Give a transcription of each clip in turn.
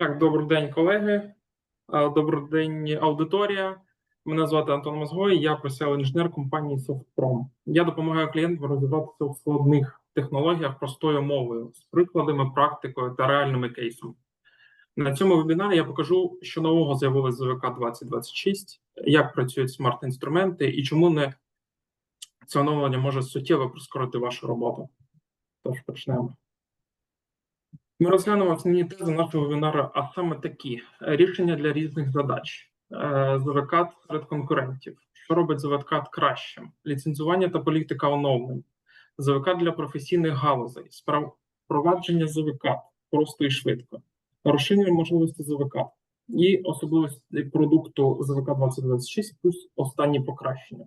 Так, добрий день, колеги. Добрий день, аудиторія. Мене звати Антон Мозгой, я просив інженер компанії Softprom. Я допомагаю клієнтам розібратися в складних технологіях простою мовою з прикладами, практикою та реальними кейсами. На цьому вебінарі я покажу, що нового з'явилось з ВК 2026, як працюють смарт-інструменти і чому не це оновлення може суттєво прискорити вашу роботу. Тож почнемо. Ми розглянемо основні тези нашого вебінару, а саме такі. Рішення для різних задач, Е, ЗВК серед конкурентів, що робить ЗВК кращим, ліцензування та політика оновлень, ЗВК для професійних галузей, справ- впровадження ЗВК просто і швидко, розширення можливості ЗВК і особливості продукту ЗВК 2026 плюс останні покращення.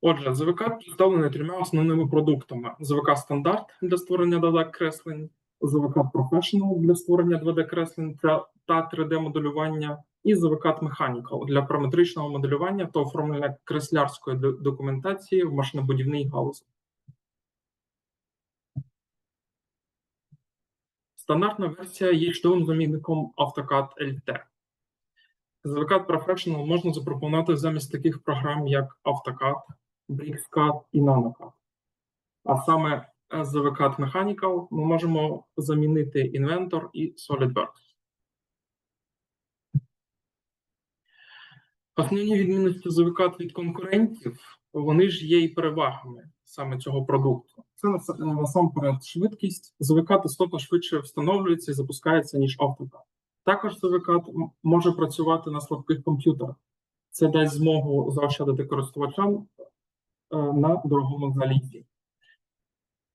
Отже, ЗВК представлений трьома основними продуктами: ЗВК стандарт для створення 2D-креслень, ЗВК Professional для створення 2D-креслень та, та 3D-моделювання, і ЗВК Mechanical для параметричного моделювання та оформлення креслярської документації в машинобудівній галузі. Стандартна версія є чудовим замінником AutoCAD LT. ЗВК Professional можна запропонувати замість таких програм, як AutoCAD, BricsCAD і NanoCAD. А саме ЗВК Mechanical ми можемо замінити Inventor і SolidWorks. Основні відмінності ЗВК від конкурентів, вони ж є і перевагами саме цього продукту. Це насамперед швидкість. ЗВК істотно швидше встановлюється і запускається, ніж AutoCAD. Також м- може працювати на слабких комп'ютерах. Це дасть змогу заощадити користувачам е, на дорогому залізі.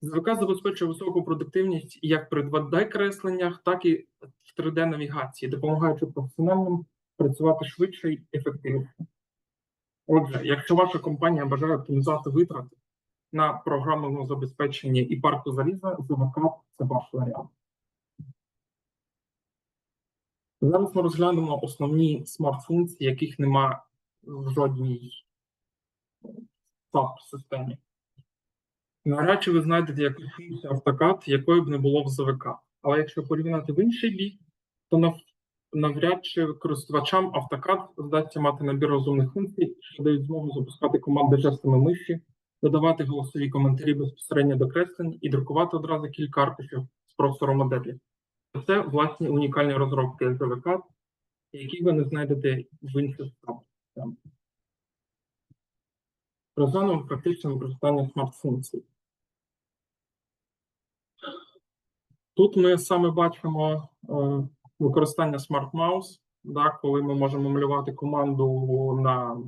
ЗВК забезпечує високу продуктивність як при 2D-кресленнях, так і в 3D-навігації, допомагаючи професіоналам працювати швидше і ефективніше. Отже, якщо ваша компанія бажає оптимізувати витрати на програмному забезпеченні і парку заліза, ЗВК це ваш варіант. Зараз ми розглянемо основні смарт-функції, яких нема в жодній SAP-системі. Навряд чи ви знайдете функцію автокад, якої б не було в ЗВК. Але якщо порівняти в інший бік, то нав- навряд чи користувачам автокад вдасться мати набір розумних функцій, що дають змогу запускати команди жестами миші, додавати голосові коментарі безпосередньо до креслень і друкувати одразу кілька аркушів з простору моделі. Це власні унікальні розробки ЗВК, які ви не знайдете в інших системах. Розглянемо практичне використання смарт-функцій. Тут ми саме бачимо е, використання Smart Mouse, да, коли ми можемо малювати команду на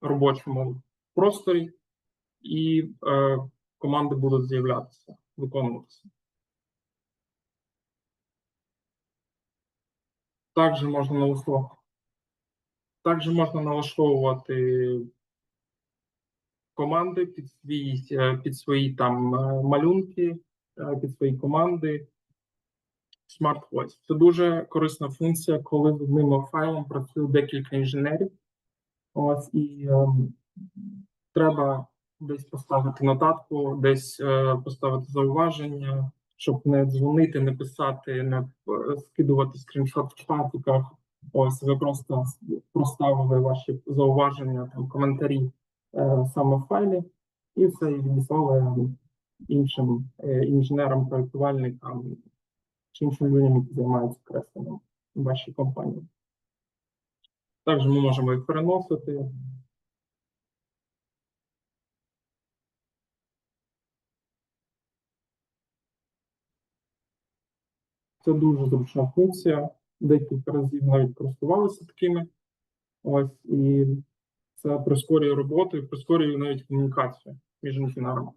робочому просторі, і е, команди будуть з'являтися, виконуватися. Також можна налаштовувати. Також можна налаштовувати команди під свій, е, під свої там е, малюнки, е, під свої команди. Smart Voice. Це дуже корисна функція, коли з одним файлом працює декілька інженерів. Ось і ем, треба десь поставити нотатку, десь е, поставити зауваження, щоб не дзвонити, не писати, не е, скидувати скріншот в чатиках. Ось ви просто проставили ваші зауваження, там коментарі е, саме в файлі, і все відіслали іншим е, інженерам, проєктувальникам чи іншим людям, які займаються кресленням вашій компанії. Також ми можемо їх переносити. Це дуже зручна функція. Декілька разів навіть користувалися такими. Ось і це прискорює роботу і прискорює навіть комунікацію між інженерами.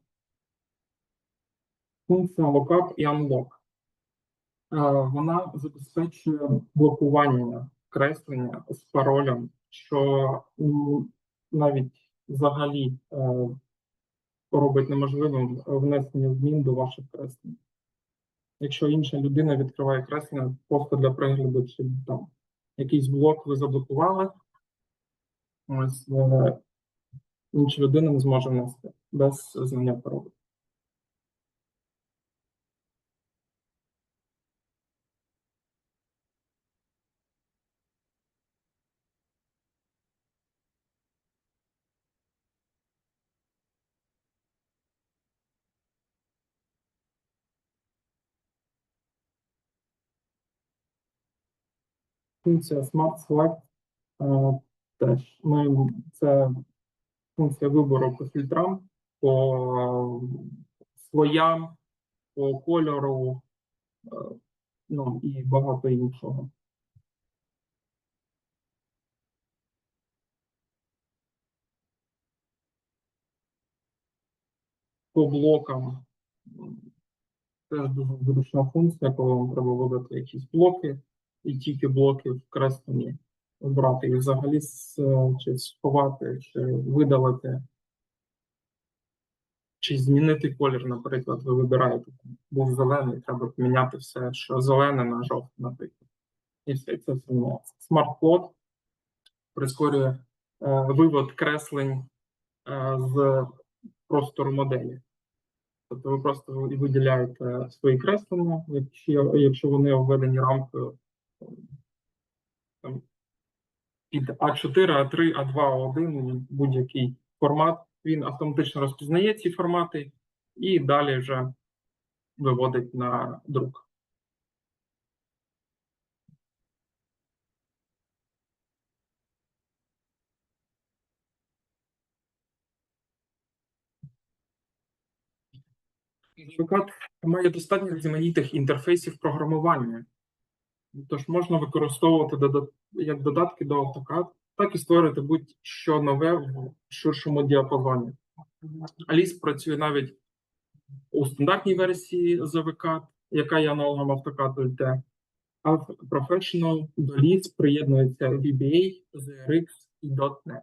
Функція lookup і unlock. Е, Вона забезпечує блокування креслення з паролем, що навіть взагалі е, робить неможливим внесення змін до ваших креслень. Якщо інша людина відкриває креслення просто для перегляду, чи там якийсь блок ви заблокували, Ось е, інша людина не зможе внести без знання паролю. Функція Smart Select е, теж ми це функція вибору по фільтрам, по слоям, по кольору, е, ну і багато іншого. По блокам теж дуже зручна функція, коли вам треба вибрати якісь блоки, і тільки блоки вкреслені обрати і взагалі чи сховати, чи видалити, чи змінити колір, наприклад, ви вибираєте був зелений, треба поміняти все, що зелене на жовте, наприклад. І все це Plot прискорює е, вивод креслень е, з простору моделі. Тобто ви просто виділяєте свої креслення, якщо, якщо вони обведені рамкою під А4, А3, А2, А1, будь-який формат, він автоматично розпізнає ці формати і далі вже виводить на друк. Адвокат має достатньо різноманітних інтерфейсів програмування. Тож можна використовувати як додатки до AutoCAD, так і створити будь-що нове в ширшому діапазоні. Alice працює навіть у стандартній версії ZVCAD, яка є аналогом AutoCAD LT, а в Professional до Alice приєднується VBA, ZRX і .NET.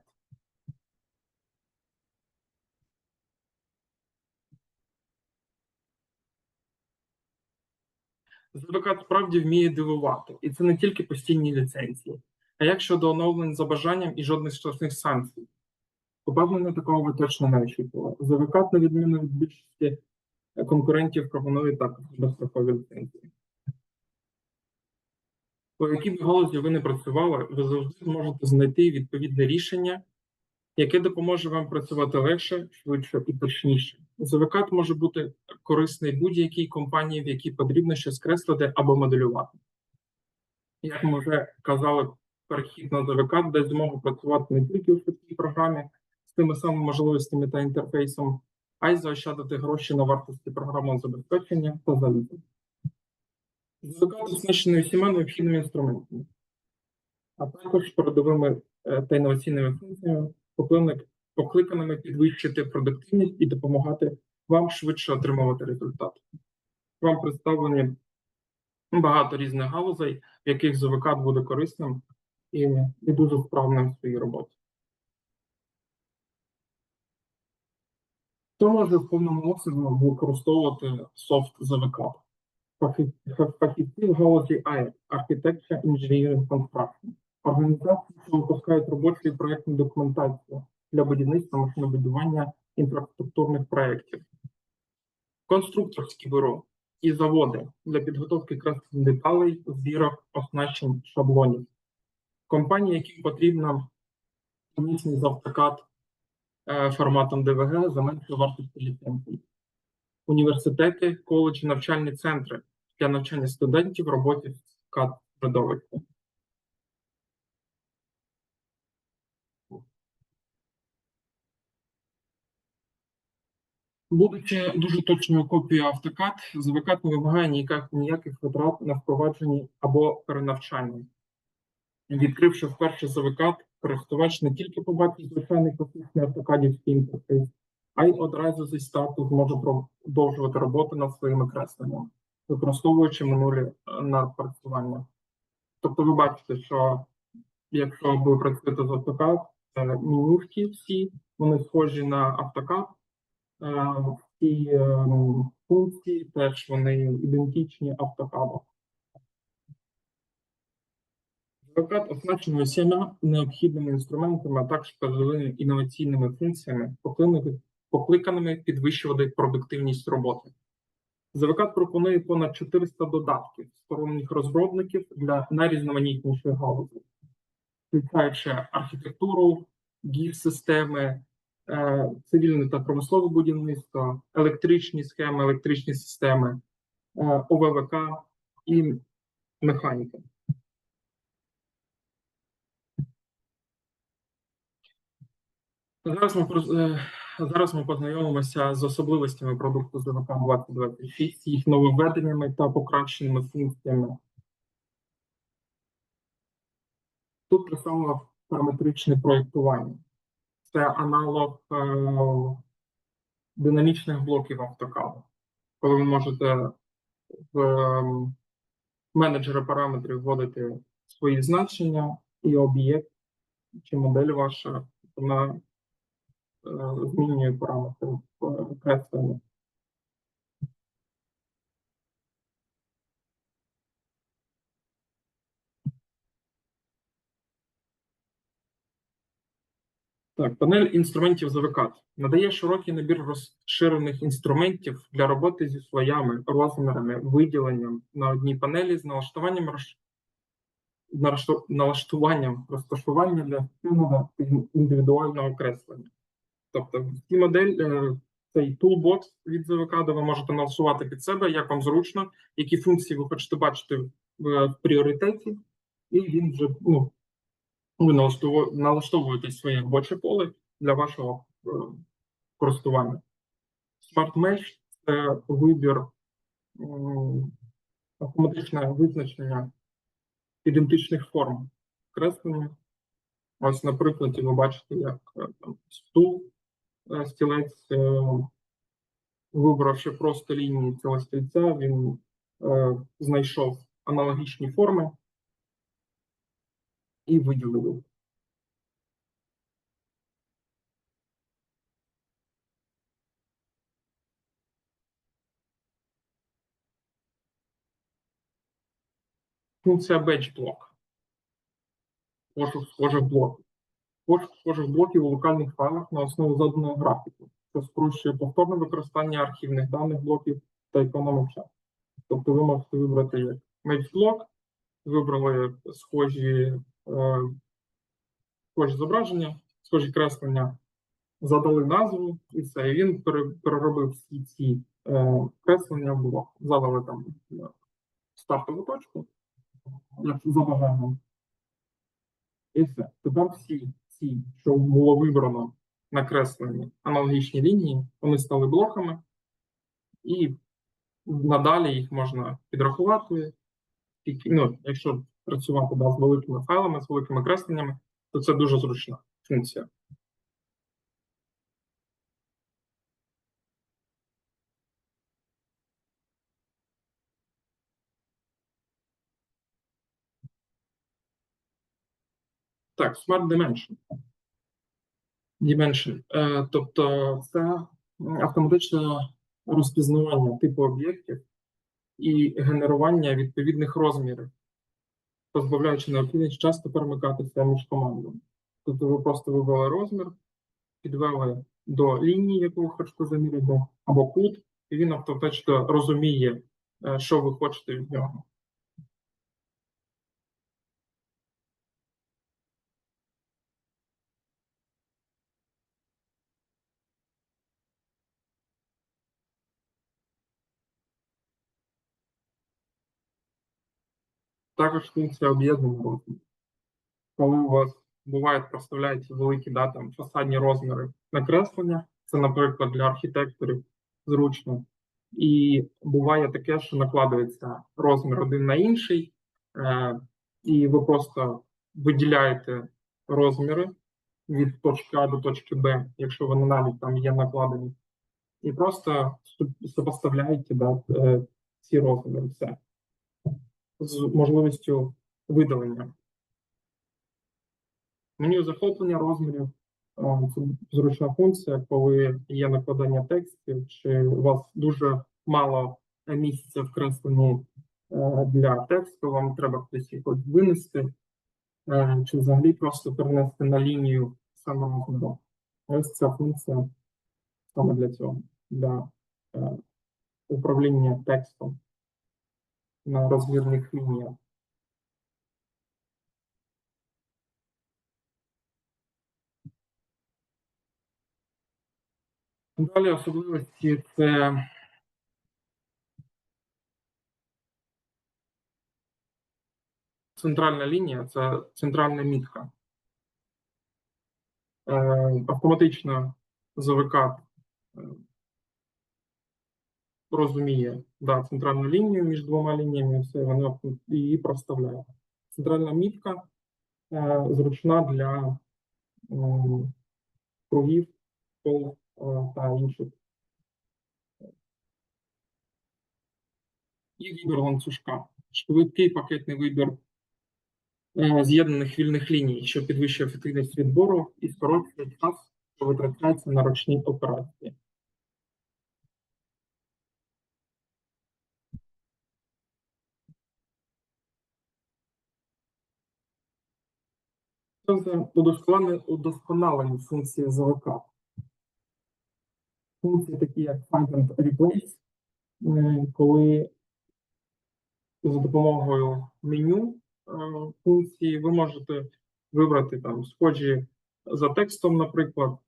ZVCAD справді вміє дивувати, і це не тільки постійні ліцензії, а як щодо оновлень за бажанням і жодних штрафних санкцій. Упевнено, такого ви точно не очікували. ZVCAD, на відміну від більшості конкурентів, пропонує також безстрокові ліцензії. По якій б галузі ви не працювали, ви завжди зможете знайти відповідне рішення, яке допоможе вам працювати легше, швидше і точніше. ZVCAD може бути корисний будь-якій компанії, в якій потрібно щось креслити або моделювати. Як ми вже казали, перехід на ZVCAD дасть змогу працювати не тільки у швидкій програмі з тими самими можливостями та інтерфейсом, а й заощадити гроші на вартості програмного забезпечення та заліза. ZVCAD оснащений усіма необхідними інструментами, а також передовими е, та інноваційними функціями, покликаними- покликаними підвищити продуктивність і допомагати вам швидше отримувати результат. Вам представлені багато різних галузей, в яких ZVCAD буде корисним і, і дуже вправним в своїй роботі. Хто може в повному обсязі використовувати софт? Фахі- Фахівці в галузі АЕ, Architecture Engineering Construction. Організації, що випускають робочу і проєктну документацію для будівництва, машинобудування інфраструктурних проєктів. Конструкторські бюро і заводи для підготовки красних деталей, збірок, оснащень, шаблонів. Компанії, яким потрібна міцність з е, форматом DVG за меншою вартістю ліцензій. Університети, коледжі, навчальні центри для навчання студентів в роботі з CAD середовища. Будучи дуже точною копією AutoCAD, ZVCAD не вимагає ніяких, ніяких витрат на впровадженні або перенавчанні. Відкривши вперше ZVCAD, користувач не тільки побачить звичайний класичний автокадівський інтерфейс, а й одразу зі старту зможе продовжувати роботу над своїми кресленнями, використовуючи минулі е, напрацювання. Тобто ви бачите, що якщо ви працюєте з е, менюшки всі, вони схожі на AutoCAD, Е, Ці е, функції теж вони ідентичні автокаду. Адвокат оснащений усіма необхідними інструментами, а також вказовими інноваційними функціями, покликаними- підвищувати продуктивність роботи. Завикат пропонує понад 400 додатків сторонніх розробників для найрізноманітніших галузей, включаючи архітектуру, гіф-системи, е, Е, цивільне та промислове будівництво, електричні схеми, електричні системи, е, ОВВК і механіка. Зараз ми е, зараз ми познайомимося з особливостями продукту ЗВК-2026, їх нововведеннями та покращеними функціями. Тут представлено параметричне проєктування. Це аналог е, динамічних блоків автокаду. Коли ви можете в ем, менеджери параметрів вводити свої значення і об'єкт чи модель ваша, вона е, змінює параметри в Так, панель інструментів ЗВК надає широкий набір розширених інструментів для роботи зі слоями, розмірами, виділенням на одній панелі з налаштуванням роз- налашту- налаштуванням розташування для активного індивідуального креслення. Тобто, в цій модель е, цей toolbox від ЗВК, де ви можете налаштувати під себе, як вам зручно, які функції ви хочете бачити в, в пріоритеті, і він вже ну, ви налаштовуєте своє робоче поле для вашого е, користування. Smart Mesh – це вибір м, автоматичне визначення ідентичних форм креслення. Ось на прикладі ви бачите, як е, там стул, е, стілець, е, вибравши просто лінії цього стільця, він е, знайшов аналогічні форми і виділив їх. Функція Block. Пошук схожих блоків. Пошук схожих блоків у локальних файлах на основі заданої графіки, що спрощує повторне використання архівних даних блоків та економить час. Тобто ви можете вибрати як матч-блок, вибрали схожі, схожі зображення, схожі креслення, задали назву і все. І він переробив всі ці е, креслення в блок. Задали там е, стартову точку, за бажанням. І все. Тепер всі ці, що було вибрано накреслені аналогічні лінії, вони стали блоками, і надалі їх можна підрахувати. Ну, якщо працювати да, з великими файлами, з великими кресленнями, то це дуже зручна функція. Так, Smart Dimension. Dimension. Е, тобто це автоматичне розпізнавання типу об'єктів і генерування відповідних розмірів, позбавляючи необхідність часто перемикатися між командами. Тобто ви просто вивели розмір, підвели до лінії, яку ви хочете заміряти, або кут, і він автоматично розуміє, е, що ви хочете від нього. Також функція об'єднання розмірів. Коли у вас бувають, проставляються великі да, там, фасадні розміри накреслення, це, наприклад, для архітекторів зручно. І буває таке, що накладується розмір один на інший, е, і ви просто виділяєте розміри від точки А до точки Б, якщо вони навіть там є накладені, і просто сопоставляєте да, е, ці розміри. Все з можливістю видалення. Меню захоплення розмірів це зручна функція, коли є накладання текстів, чи у вас дуже мало місця в кресленні е, для тексту, вам треба кудись його винести, е, чи взагалі просто перенести на лінію саме розміру. Ось ця функція саме для цього, для е, управління текстом на розмірних лініях. Далі особливості це центральна лінія, це центральна мітка. Е, Автоматично ЗВК е, розуміє да, центральну лінію між двома лініями, все вона її проставляє. Центральна мітка е, зручна для м, кругів, кол е, та інших. І вибір ланцюжка. Швидкий пакетний вибір е, з'єднаних вільних ліній, що підвищує ефективність відбору і скорочує час, що витрачається на ручні операції. Удосконалення, удосконалення функції ЗВК. Функції такі, як Find and Replace, коли за допомогою меню е, функції ви можете вибрати там схожі за текстом, наприклад,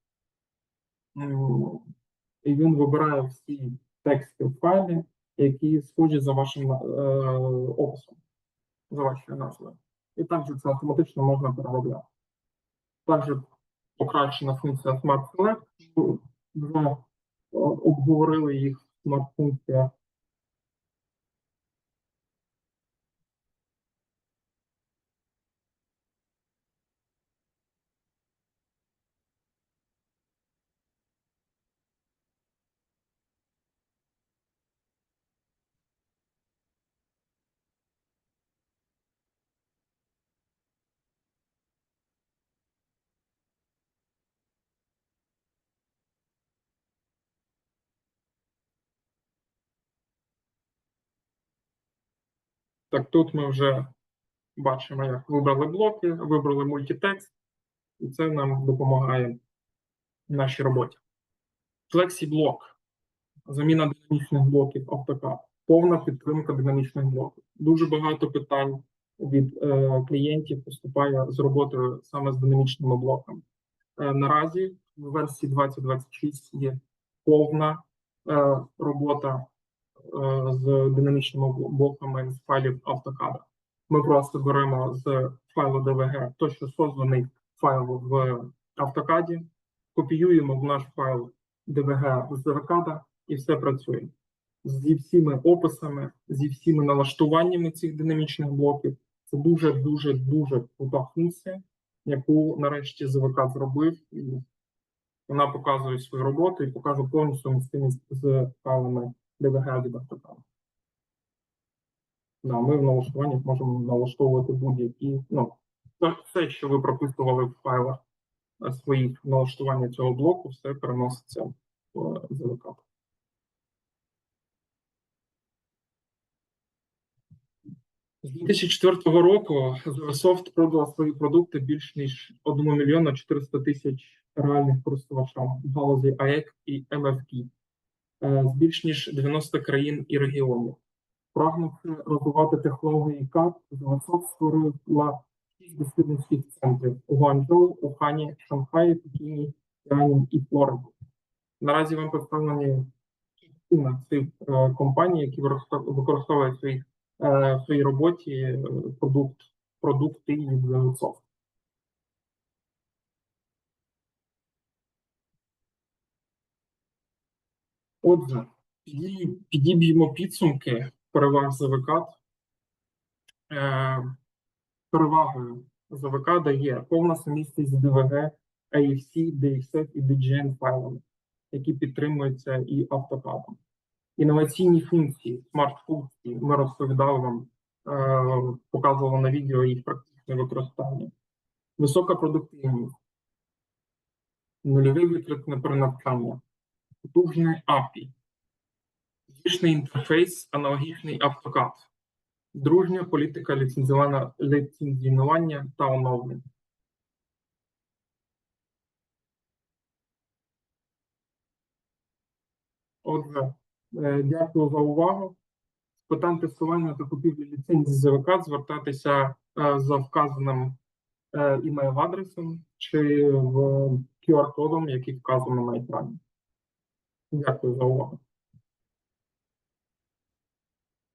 і він вибирає всі тексти в файлі, які схожі за вашим е, описом, за вашою назвою. І також це автоматично можна переробляти. Також покращена функція Smart Select. Вже обговорили їх в Так, тут ми вже бачимо, як вибрали блоки, вибрали мультитекст, і це нам допомагає в нашій роботі. FlexiBlock. Заміна динамічних блоків AutoCAD. Повна підтримка динамічних блоків. Дуже багато питань від е, клієнтів поступає з роботою саме з динамічними блоками. Е, наразі в версії 2026 є повна е, робота з динамічними блоками з файлів AutoCAD. Ми просто беремо з файлу DVG той, що созданий файл в AutoCAD, копіюємо в наш файл DVG з AutoCAD і все працює. Зі всіми описами, зі всіми налаштуваннями цих динамічних блоків. Це дуже, дуже, крута функція, яку нарешті ЗВК зробив, і вона показує свою роботу і показує повністю містимість з файлами DVG від AutoCAD. Да, ми в налаштуваннях можемо налаштовувати будь-які, ну, все- що ви прописували в файлах е, своїх налаштування цього блоку, все переноситься в е, ЗВК. З 2004 року Soft продала свої продукти більш ніж 1 мільйона 400 тисяч реальних користувачам в галузі AEC і е, з більш ніж 90 країн і регіонів. Прагнувши розвивати технології CAD, Soft створила шість дослідницьких центрів у Гуанчжоу, Ухані, Шанхаї, Пекіні, Тіані і Флориді. Наразі вам представлені частина цих е, компаній, які використов- використовують е, в своїй роботі е, продукт, продукти від Soft. Отже, підіб'ємо підсумки переваг ЗВК. Е, Перевагою ЗВК дає повна сумісність DVG, AFC, DXF і DGN файлами, які підтримуються і AutoCAD. Інноваційні функції, смарт-функції, ми розповідали вам, е, показували на відео їх практичне використання. Висока продуктивність, нульовий витрат на перенавчання, потужний API, Звичний інтерфейс, аналогічний AutoCAD, дружня політика ліцензіювання, та оновлень. Отже, е, дякую за увагу. З питань тестування та купівлі ліцензії ЗВК звертатися е, за вказаним е, імейл-адресом чи в QR-кодом, який вказано на екрані. Дякую за увагу.